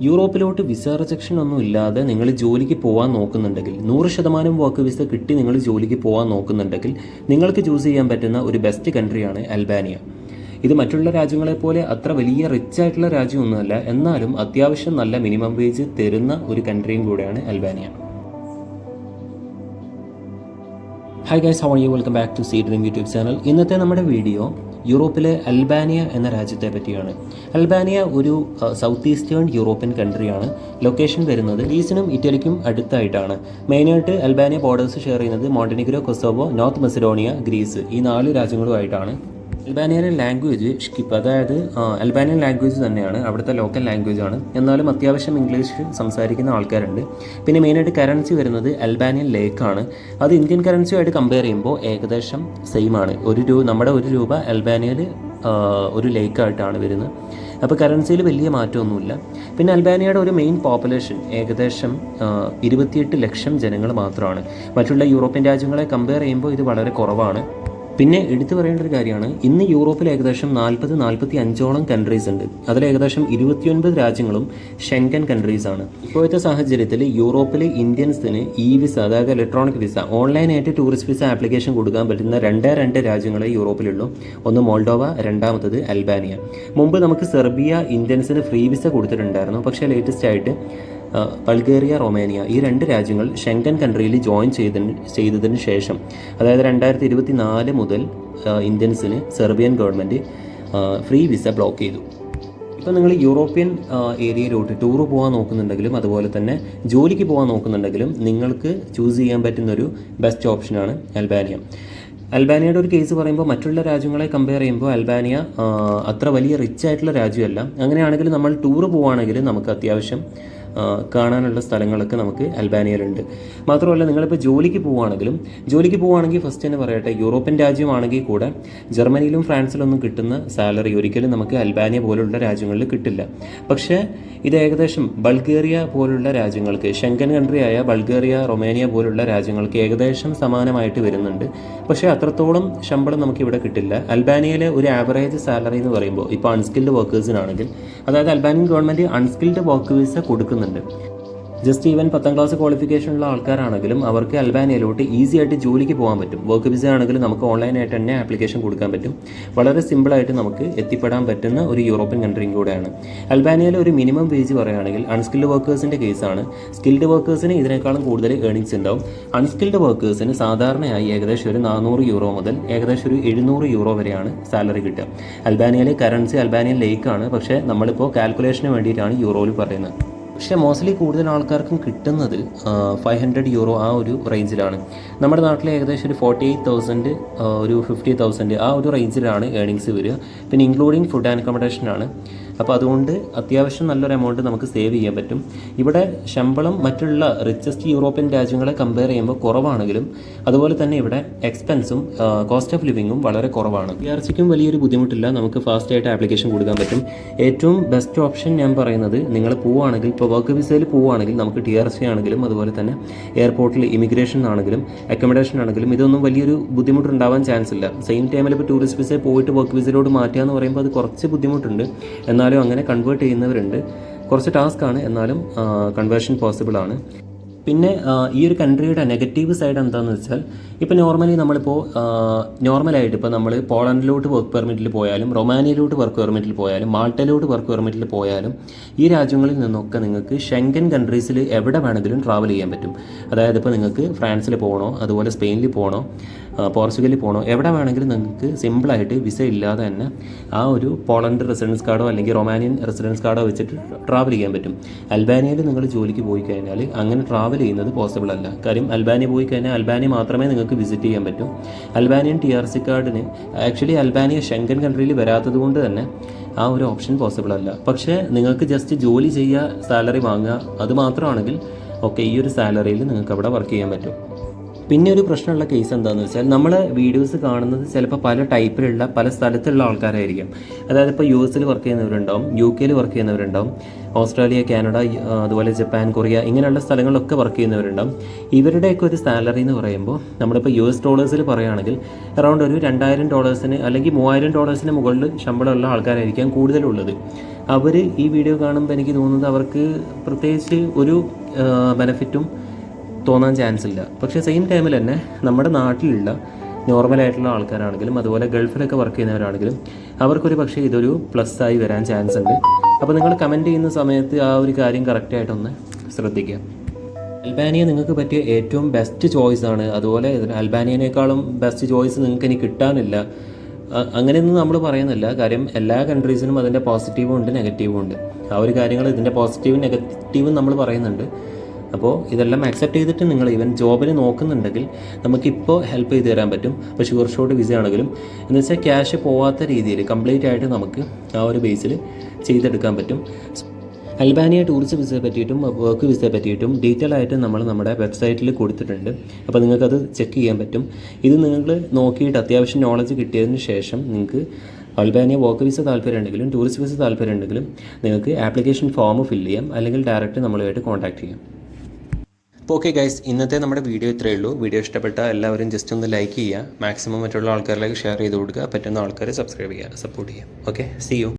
യൂറോപ്പിലോട്ട് visa rejection ഒന്നും ഇല്ലാതെ നിങ്ങൾ ജോലിക്ക് പോകാൻ നോക്കുന്നുണ്ടെങ്കിൽ നൂറ് ശതമാനം വർക്ക് വിസ കിട്ടി നിങ്ങൾ ജോലിക്ക് പോകാൻ നോക്കുന്നുണ്ടെങ്കിൽ നിങ്ങൾക്ക് ചൂസ് ചെയ്യാൻ പറ്റുന്ന ഒരു ബെസ്റ്റ് കൺട്രിയാണ് അൽബാനിയ ഇത് മറ്റുള്ള രാജ്യങ്ങളെ പോലെ അത്ര വലിയ റിച്ച് ആയിട്ടുള്ള രാജ്യമൊന്നുമല്ല എന്നാലും അത്യാവശ്യം നല്ല മിനിമം വേജ് തരുന്ന ഒരു കൺട്രിയും കൂടെയാണ് Albania hi guys how you welcome back to see dream YouTube channel ഇന്നത്തെ നമ്മുടെ വീഡിയോ യൂറോപ്പിലെ അൽബാനിയ എന്ന രാജ്യത്തെ പറ്റിയാണ്. അൽബാനിയ ഒരു സൗത്ത് ഈസ്റ്റേൺ യൂറോപ്യൻ കൺട്രിയാണ് ലൊക്കേഷൻ വരുന്നത് ഗ്രീസിനും ഇറ്റലിക്കും അടുത്തായിട്ടാണ്. മെയിനായിട്ട് അൽബാനിയ ബോർഡേഴ്സ് ഷെയർ ചെയ്യുന്നത് Montenegro Kosovo North Macedonia Greece ഈ നാല് രാജ്യങ്ങളുമായിട്ടാണ്. അൽബാനിയയിലെ ലാംഗ്വേജ് ഷ്കിപ്പ് അതായത് അൽബാനിയൻ ലാംഗ്വേജ് തന്നെയാണ് അവിടുത്തെ ലോക്കൽ ലാംഗ്വേജ് ആണ്. എന്നാലും അത്യാവശ്യം ഇംഗ്ലീഷ് സംസാരിക്കുന്ന ആൾക്കാരുണ്ട്. പിന്നെ മെയിനായിട്ട് കറൻസി വരുന്നത് അൽബാനിയൻ ലേക്കാണ് അത് ഇന്ത്യൻ കറൻസിയുമായിട്ട് കമ്പയർ ചെയ്യുമ്പോൾ ഏകദേശം സെയിം ആണ്. ഒരു രൂപ നമ്മുടെ ഒരു രൂപ അൽബാനിയയിൽ ഒരു ലേക്കായിട്ടാണ് വരുന്നത്. അപ്പോൾ കറൻസിയിൽ വലിയ മാറ്റമൊന്നുമില്ല. പിന്നെ അൽബാനിയയുടെ ഒരു മെയിൻ പോപ്പുലേഷൻ ഏകദേശം ഇരുപത്തിയെട്ട് ലക്ഷം ജനങ്ങൾ മാത്രമാണ്. മറ്റുള്ള യൂറോപ്യൻ രാജ്യങ്ങളെ കമ്പയർ ചെയ്യുമ്പോൾ ഇത് വളരെ കുറവാണ്. പിന്നെ എടുത്തു പറയേണ്ട ഒരു കാര്യമാണ്. ഇന്ന് യൂറോപ്പിൽ ഏകദേശം നാൽപ്പത് നാൽപ്പത്തി അഞ്ചോളം കൺട്രീസ് ഉണ്ട്. അതിൽ ഏകദേശം ഇരുപത്തിയൊൻപത് രാജ്യങ്ങളും ഷെങ്കൻ കൺട്രീസ് ആണ്. ഇപ്പോഴത്തെ സാഹചര്യത്തിൽ യൂറോപ്പിലെ ഇന്ത്യൻസിന് ഇ വിസ അതായത് ഇലക്ട്രോണിക് വിസ ഓൺലൈനായിട്ട് ടൂറിസ്റ്റ് വിസ ആപ്ലിക്കേഷൻ കൊടുക്കാൻ പറ്റുന്ന രണ്ടേ രണ്ട് രാജ്യങ്ങളെ യൂറോപ്പിലുള്ളൂ. ഒന്ന് മോൾഡോവ രണ്ടാമത്തത് അൽബാനിയ. മുമ്പ് നമുക്ക് സെർബിയ ഇന്ത്യൻസിന് ഫ്രീ വിസ കൊടുത്തിട്ടുണ്ടായിരുന്നു. പക്ഷേ ലേറ്റസ്റ്റ് ആയിട്ട് ബൾഗേറിയ റൊമേനിയ ഈ രണ്ട് രാജ്യങ്ങൾ ഷെങ്കൻ കൺട്രിയിൽ ജോയിൻ ചെയ്തതിന് ചെയ്തതിന് ശേഷം അതായത് രണ്ടായിരത്തി ഇരുപത്തി നാല് മുതൽ ഇന്ത്യൻസിന് Serbian government free visa block ചെയ്തു. ഇപ്പോൾ നിങ്ങൾ യൂറോപ്യൻ ഏരിയയിലോട്ട് ടൂർ പോകാൻ നോക്കുന്നുണ്ടെങ്കിലും അതുപോലെ തന്നെ ജോലിക്ക് പോകാൻ നോക്കുന്നുണ്ടെങ്കിലും നിങ്ങൾക്ക് ചൂസ് ചെയ്യാൻ പറ്റുന്ന ഒരു ബെസ്റ്റ് ഓപ്ഷനാണ് അൽബാനിയ അൽബാനിയയുടെ ഒരു കേസ് പറയുമ്പോൾ മറ്റുള്ള രാജ്യങ്ങളെ കമ്പയർ ചെയ്യുമ്പോൾ അൽബാനിയ അത്ര വലിയ റിച്ച് ആയിട്ടുള്ള രാജ്യമല്ല. അങ്ങനെയാണെങ്കിൽ നമ്മൾ ടൂർ പോവുകയാണെങ്കിൽ നമുക്ക് അത്യാവശ്യം കാണാനുള്ള സ്ഥലങ്ങളൊക്കെ നമുക്ക് അൽബാനിയയിലുണ്ട്. മാത്രമല്ല നിങ്ങളിപ്പോൾ ജോലിക്ക് പോവുകയാണെങ്കിലും ജോലിക്ക് പോവുകയാണെങ്കിൽ ഫസ്റ്റ് തന്നെ പറയട്ടെ യൂറോപ്യൻ രാജ്യമാണെങ്കിൽ കൂടെ ജർമ്മനിയിലും ഫ്രാൻസിലൊന്നും കിട്ടുന്ന സാലറി ഒരിക്കലും നമുക്ക് അൽബാനിയ പോലുള്ള രാജ്യങ്ങളിൽ കിട്ടില്ല. പക്ഷേ ഇത് ഏകദേശം ബൾഗേറിയ പോലുള്ള രാജ്യങ്ങൾക്ക് ഷെങ്കൻ കൺട്രി ആയ ബൾഗേറിയ റൊമേനിയ പോലുള്ള രാജ്യങ്ങൾക്ക് ഏകദേശം സമാനമായിട്ട് വരുന്നുണ്ട്. പക്ഷേ അത്രത്തോളം ശമ്പളം നമുക്ക് ഇവിടെ കിട്ടില്ല. അൽബാനിയയിലെ ഒരു ആവറേജ് സാലറി എന്ന് പറയുമ്പോൾ ഇപ്പോൾ അൺസ്കിൽഡ് വർക്കേഴ്സിനാണെങ്കിൽ അതായത് Albanian government unskilled work visa കൊടുക്കുന്നുണ്ട് ജസ്റ്റ് ഈവൻ പത്താം ക്ലാസ് ക്വാളിഫിക്കേഷനുള്ള ആൾക്കാരാണെങ്കിലും അവർക്ക് അൽബാനിയയിലോട്ട് ഈസി ആയിട്ട് ജോലിക്ക് പോകാൻ പറ്റും. വർക്ക് വിസ ആണെങ്കിലും നമുക്ക് ഓൺലൈനായിട്ട് തന്നെ ആപ്ലിക്കേഷൻ കൊടുക്കാൻ പറ്റും. വളരെ സിമ്പിളായിട്ട് നമുക്ക് എത്തിപ്പെടാൻ പറ്റുന്ന ഒരു യൂറോപ്യൻ കൺട്രിയും കൂടെയാണ്. അൽബാനിയയിലെ ഒരു മിനിമം വേജ് പറയുകയാണെങ്കിൽ അൺസ്കിൽഡ് വർക്കേഴ്സിന്റെ കേസാണ്. സ്കിൽഡ് വർക്കേഴ്സിന് ഇതിനേക്കാളും കൂടുതൽ ഏണിങ്സ് ഉണ്ടാവും. അൺസ്കിൽഡ് വർക്കേഴ്സിന് സാധാരണയായി ഏകദേശം ഒരു നാനൂറ് യൂറോ മുതൽ ഏകദേശം ഒരു എഴുന്നൂറ് യൂറോ വരെയാണ് സാലറി കിട്ടുക. അൽബാനിയയിലെ കറൻസി അൽബാനിയൻ ലേക്കാണ് പക്ഷേ നമ്മളിപ്പോൾ കാൽക്കുലേഷന് വേണ്ടിയിട്ടാണ് യൂറോയിൽ പറയുന്നത്. പക്ഷേ മോസ്റ്റ്ലി കൂടുതൽ ആൾക്കാർക്കും കിട്ടുന്നത് ഫൈവ് ഹൺഡ്രഡ് യൂറോ ആ ഒരു റേഞ്ചിലാണ് നമ്മുടെ നാട്ടിൽ ഏകദേശം ഒരു ഫോർട്ടി എയ്റ്റ് തൗസൻഡ് ഒരു ഫിഫ്റ്റി തൗസൻഡ് ആ ഒരു റേഞ്ചിലാണ് ഏണിങ്സ് വരിക. പിന്നെ ഇൻക്ലൂഡിങ് ഫുഡ് ആൻഡ് അക്കോമഡേഷനാണ് അപ്പോൾ അതുകൊണ്ട് അത്യാവശ്യം നല്ലൊരു എമൗണ്ട് നമുക്ക് സേവ് ചെയ്യാൻ പറ്റും. ഇവിടെ ശമ്പളം മറ്റുള്ള റിച്ചസ്റ്റ് യൂറോപ്യൻ രാജ്യങ്ങളെ കമ്പയർ ചെയ്യുമ്പോൾ കുറവാണെങ്കിലും അതുപോലെ തന്നെ ഇവിടെ എക്സ്പെൻസും കോസ്റ്റ് ഓഫ് ലിവിങ്ങും വളരെ കുറവാണ്. പി ആർ സിക്കും വലിയൊരു ബുദ്ധിമുട്ടില്ല. നമുക്ക് ഫാസ്റ്റ് ആയിട്ട് ആപ്ലിക്കേഷൻ കൊടുക്കാൻ പറ്റും. ഏറ്റവും ബെസ്റ്റ് ഓപ്ഷൻ ഞാൻ പറയുന്നത് നിങ്ങൾ പോവുകയാണെങ്കിൽ ഇപ്പോൾ വർക്ക് വിസയിൽ പോവുകയാണെങ്കിൽ നമുക്ക് ടി ആർ സി ആണെങ്കിലും അതുപോലെ തന്നെ എയർപോർട്ടിൽ ഇമിഗ്രേഷൻ ആണെങ്കിലും അക്കോമഡേഷൻ ആണെങ്കിലും ഇതൊന്നും വലിയൊരു ബുദ്ധിമുട്ടുണ്ടാവാൻ ചാൻസ് ഇല്ല. സെയിം ടൈമിൽ ഇപ്പോൾ ടൂറിസ്റ്റ് വിസയിൽ പോയിട്ട് വർക്ക് വിസയിലോട്ട് മാറ്റുക എന്ന് പറയുമ്പോൾ അത് കുറച്ച് ബുദ്ധിമുട്ടുണ്ട്. എന്നാലും അങ്ങനെ കൺവേർട്ട് ചെയ്യുന്നവരുണ്ട്. കുറച്ച് ടാസ്ക് ആണ് എന്നാലും കൺവേർഷൻ പോസിബിൾ ആണ്. പിന്നെ ഈ ഒരു കൺട്രിയുടെ നെഗറ്റീവ് സൈഡ് എന്താണെന്ന് വെച്ചാൽ ഇപ്പോൾ നോർമലി നമ്മളിപ്പോൾ നോർമലായിട്ട് ഇപ്പോൾ നമ്മൾ പോളണ്ടിലോട്ട് വർക്ക് പെർമിറ്റിൽ പോയാലും റൊമാനിയയിലോട്ട് വർക്ക് പെർമിറ്റിൽ പോയാലും മാൾട്ടയിലോട്ട് വർക്ക് പെർമിറ്റിൽ പോയാലും ഈ രാജ്യങ്ങളിൽ നിന്നൊക്കെ നിങ്ങൾക്ക് ഷെങ്കൻ കൺട്രീസിൽ എവിടെ വേണമെങ്കിലും ട്രാവൽ ചെയ്യാൻ പറ്റും. അതായത് ഇപ്പോൾ നിങ്ങൾക്ക് ഫ്രാൻസിൽ പോകണോ അതുപോലെ സ്പെയിനിൽ പോകണോ പോർച്ചുഗലിൽ പോകണോ എവിടെ വേണമെങ്കിലും നിങ്ങൾക്ക് സിമ്പിളായിട്ട് വിസ ഇല്ലാതെ തന്നെ ആ ഒരു പോളണ്ട് റെസിഡൻസ് കാർഡോ അല്ലെങ്കിൽ റൊമാനിയൻ റെസിഡൻസ് കാർഡോ വെച്ചിട്ട് ട്രാവൽ ചെയ്യാൻ പറ്റും. അൽബാനിയയിൽ നിങ്ങൾ ജോലിക്ക് പോയി കഴിഞ്ഞാൽ അങ്ങനെ ട്രാവൽ ചെയ്യുന്നത് പോസിബിൾ അല്ല. കാര്യം അൽബാനി പോയി കഴിഞ്ഞാൽ അൽബാനി മാത്രമേ നിങ്ങൾക്ക് വിസിറ്റ് ചെയ്യാൻ പറ്റൂ. അൽബാനിയൻ ടി ആർ സി കാർഡിന് ആക്ച്വലി അൽബാനിയ ഷെങ്കൻ കൺട്രിയിൽ വരാത്തത് കൊണ്ട് തന്നെ ആ ഒരു ഓപ്ഷൻ പോസിബിൾ അല്ല. പക്ഷേ നിങ്ങൾക്ക് ജസ്റ്റ് ജോലി ചെയ്യുക സാലറി വാങ്ങുക അത് മാത്രമാണെങ്കിൽ ഓക്കെ ഈ ഒരു സാലറിയിൽ നിങ്ങൾക്ക് അവിടെ വർക്ക് ചെയ്യാൻ പറ്റും. പിന്നെ ഒരു പ്രശ്നമുള്ള കേസ് എന്താണെന്ന് വെച്ചാൽ നമ്മൾ വീഡിയോസ് കാണുന്നത് ചിലപ്പോൾ പല ടൈപ്പിലുള്ള പല സ്ഥലത്തുള്ള ആൾക്കാരായിരിക്കും. അതായത് ഇപ്പോൾ യു എസിൽ വർക്ക് ചെയ്യുന്നവരുണ്ടാവും യു കെയിൽ വർക്ക് ചെയ്യുന്നവരുണ്ടാവും ഓസ്ട്രേലിയ കാനഡ അതുപോലെ ജപ്പാൻ കൊറിയ ഇങ്ങനെയുള്ള സ്ഥലങ്ങളിലൊക്കെ വർക്ക് ചെയ്യുന്നവരുണ്ടാവും. ഇവരുടെയൊക്കെ ഒരു സാലറി എന്ന് പറയുമ്പോൾ നമ്മളിപ്പോൾ യു എസ് ഡോളേഴ്സിൽ പറയുകയാണെങ്കിൽ അറൗണ്ട് ഒരു രണ്ടായിരം ഡോളേഴ്സിന് അല്ലെങ്കിൽ മൂവായിരം ഡോളേഴ്സിന് മുകളിൽ ശമ്പളമുള്ള ആൾക്കാരായിരിക്കാം കൂടുതലുള്ളത്. അവർ ഈ വീഡിയോ കാണുമ്പോൾ എനിക്ക് തോന്നുന്നത് അവർക്ക് പ്രത്യേകിച്ച് ഒരു ബെനഫിറ്റും തോന്നാൻ ചാൻസ് ഇല്ല. പക്ഷേ സെയിം ടൈമിൽ തന്നെ നമ്മുടെ നാട്ടിലുള്ള നോർമലായിട്ടുള്ള ആൾക്കാരാണെങ്കിലും അതുപോലെ ഗൾഫിലൊക്കെ വർക്ക് ചെയ്യുന്നവരാണെങ്കിലും അവർക്കൊരു പക്ഷേ ഇതൊരു പ്ലസ് ആയി വരാൻ ചാൻസ് ഉണ്ട്. അപ്പോൾ നിങ്ങൾ കമന്റ് ചെയ്യുന്ന സമയത്ത് ആ ഒരു കാര്യം കറക്റ്റായിട്ടൊന്ന് ശ്രദ്ധിക്കുക. അൽബാനിയ നിങ്ങൾക്ക് പറ്റിയ ഏറ്റവും ബെസ്റ്റ് ചോയ്സ് ആണ്. അതുപോലെ അൽബാനിയനേക്കാളും ബെസ്റ്റ് ചോയ്സ് നിങ്ങൾക്ക് ഇനി കിട്ടാനില്ല. അങ്ങനെയൊന്നും നമ്മൾ പറയുന്നില്ല. കാര്യം എല്ലാ കൺട്രീസിനും അതിന്റെ പോസിറ്റീവും ഉണ്ട് നെഗറ്റീവും ഉണ്ട്. ആ ഒരു കാര്യങ്ങൾ ഇതിന്റെ പോസിറ്റീവും നെഗറ്റീവും നമ്മൾ പറയുന്നുണ്ട്. അപ്പോൾ ഇതെല്ലാം അക്സെപ്റ്റ് ചെയ്തിട്ട് നിങ്ങൾ ഈവൻ ജോബിന് നോക്കുന്നുണ്ടെങ്കിൽ നമുക്കിപ്പോൾ ഹെൽപ്പ് ചെയ്ത് തരാൻ പറ്റും. അപ്പോൾ ഷുവർ ഷോട്ട് വിസ ആണെങ്കിലും. എന്ന് വെച്ചാൽ ക്യാഷ് പോവാത്ത രീതിയിൽ കംപ്ലീറ്റ് ആയിട്ട് നമുക്ക് ആ ഒരു ബേസിൽ ചെയ്തെടുക്കാൻ പറ്റും. അൽബാനിയ ടൂറിസ്റ്റ് വിസയെ പറ്റിയിട്ടും വർക്ക് വിസയെ പറ്റിയിട്ടും ഡീറ്റെയിൽ ആയിട്ട് നമ്മൾ നമ്മുടെ വെബ്സൈറ്റിൽ കൊടുത്തിട്ടുണ്ട്. അപ്പോൾ നിങ്ങൾക്കത് ചെക്ക് ചെയ്യാൻ പറ്റും. ഇത് നിങ്ങൾ നോക്കിയിട്ട് അത്യാവശ്യം നോളജ് കിട്ടിയതിന് ശേഷം നിങ്ങൾക്ക് അൽബാനിയ വർക്ക് വിസ താല്പര്യം ഉണ്ടെങ്കിലും ടൂറിസ്റ്റ് വിസ താല്പര്യം ഉണ്ടെങ്കിലും നിങ്ങൾക്ക് ആപ്ലിക്കേഷൻ ഫോം ഫില്ല് ചെയ്യാം. അല്ലെങ്കിൽ ഡയറക്റ്റ് നമ്മളുമായിട്ട് കോൺടാക്ട് ചെയ്യാം. അപ്പോൾ ഓക്കെ ഗൈസ് ഇന്നത്തെ നമ്മുടെ വീഡിയോ ഇത്രയേ ഉള്ളൂ. വീഡിയോ ഇഷ്ടപ്പെട്ട എല്ലാവരും ജസ്റ്റ് ഒന്ന് ലൈക്ക് ചെയ്യുക. മാക്സിമം മറ്റുള്ള ആൾക്കാരിലേക്ക് ഷെയർ ചെയ്ത് കൊടുക്കുക. പറ്റുന്ന ആൾക്കാരെ സബ്സ്ക്രൈബ് ചെയ്യുക സപ്പോർട്ട് ചെയ്യുക. Okay C U